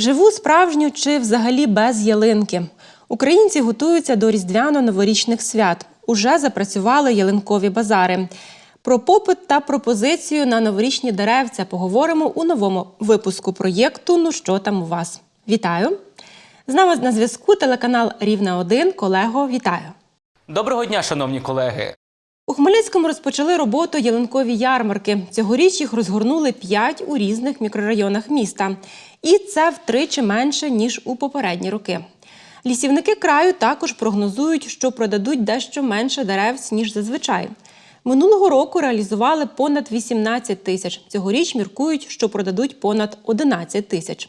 Живу справжню чи взагалі без ялинки. Українці готуються до різдвяно-новорічних свят. Уже запрацювали ялинкові базари. Про попит та пропозицію на новорічні деревця поговоримо у новому випуску проєкту Ну що там у вас? Вітаю! З нами на зв'язку телеканал Рівне 1 Колего, вітаю! Доброго дня, шановні колеги. У Хмельницькому розпочали роботу ялинкові ярмарки. Цьогоріч їх розгорнули 5 у різних мікрорайонах міста. І це втричі менше, ніж у попередні роки. Лісівники краю також прогнозують, що продадуть дещо менше деревць, ніж зазвичай. Минулого року реалізували понад 18 тисяч. Цьогоріч міркують, що продадуть понад 11 тисяч.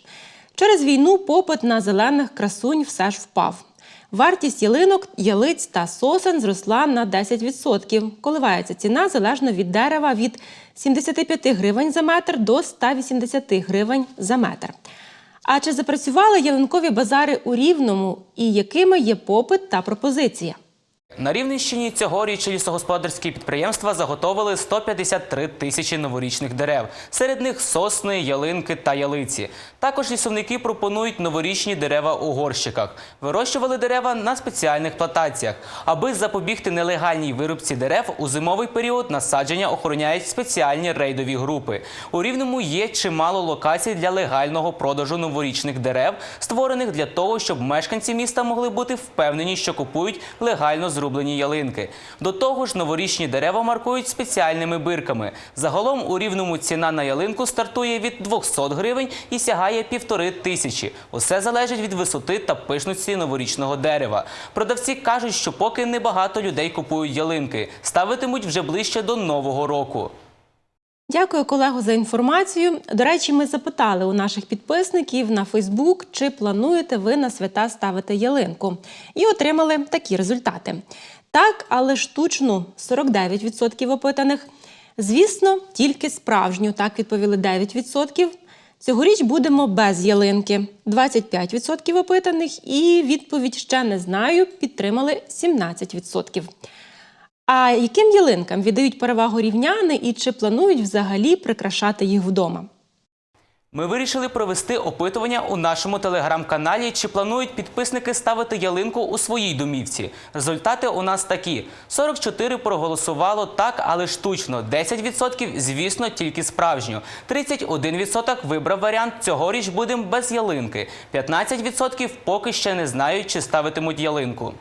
Через війну попит на зелених красунь все ж впав. Вартість ялинок, ялиць та сосен зросла на 10%. Коливається ціна залежно від дерева від 75 гривень за метр до 180 гривень за метр. А чи запрацювали ялинкові базари у Рівному і якими є попит та пропозиція? На Рівненщині цьогоріч лісогосподарські підприємства заготовили 153 тисячі новорічних дерев. Серед них сосни, ялинки та ялиці. Також лісовники пропонують новорічні дерева у горщиках. Вирощували дерева на спеціальних плантаціях. Аби запобігти нелегальній вирубці дерев, у зимовий період насадження охороняють спеціальні рейдові групи. У Рівному є чимало локацій для легального продажу новорічних дерев, створених для того, щоб мешканці міста могли бути впевнені, що купують легально зрублені ялинки. До того ж, новорічні дерева маркують спеціальними бирками. Загалом у рівному ціна на ялинку стартує від 200 гривень і сягає півтори тисячі. Усе залежить від висоти та пишності новорічного дерева. Продавці кажуть, що поки небагато людей купують ялинки, ставитимуть вже ближче до нового року. Дякую, колего, за інформацію. До речі, ми запитали у наших підписників на Фейсбук, чи плануєте ви на свята ставити ялинку, і отримали такі результати. Так, але штучну 49% опитаних. Звісно, тільки справжню, так відповіли 9%. Цьогоріч будемо без ялинки. 25% опитаних, і відповідь ще не знаю. Підтримали 17%. А яким ялинкам віддають перевагу рівняни і чи планують взагалі прикрашати їх вдома? Ми вирішили провести опитування у нашому телеграм-каналі, чи планують підписники ставити ялинку у своїй домівці. Результати у нас такі: 44 проголосувало так, але штучно. 10% звісно, тільки справжню. 31% вибрав варіант цьогоріч будемо без ялинки. 15% поки ще не знають, чи ставитимуть ялинку.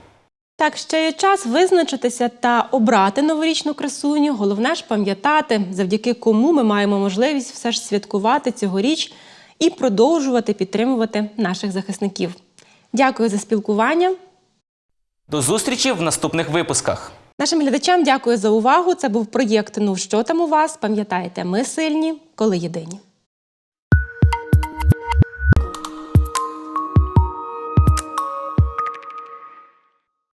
Так, ще є час визначитися та обрати новорічну красуню. Головне ж пам'ятати, завдяки кому ми маємо можливість все ж святкувати цьогоріч і продовжувати підтримувати наших захисників. Дякую за спілкування. До зустрічі в наступних випусках. Нашим глядачам дякую за увагу. Це був проєкт Ну що там у вас? Пам'ятайте, ми сильні, коли єдині.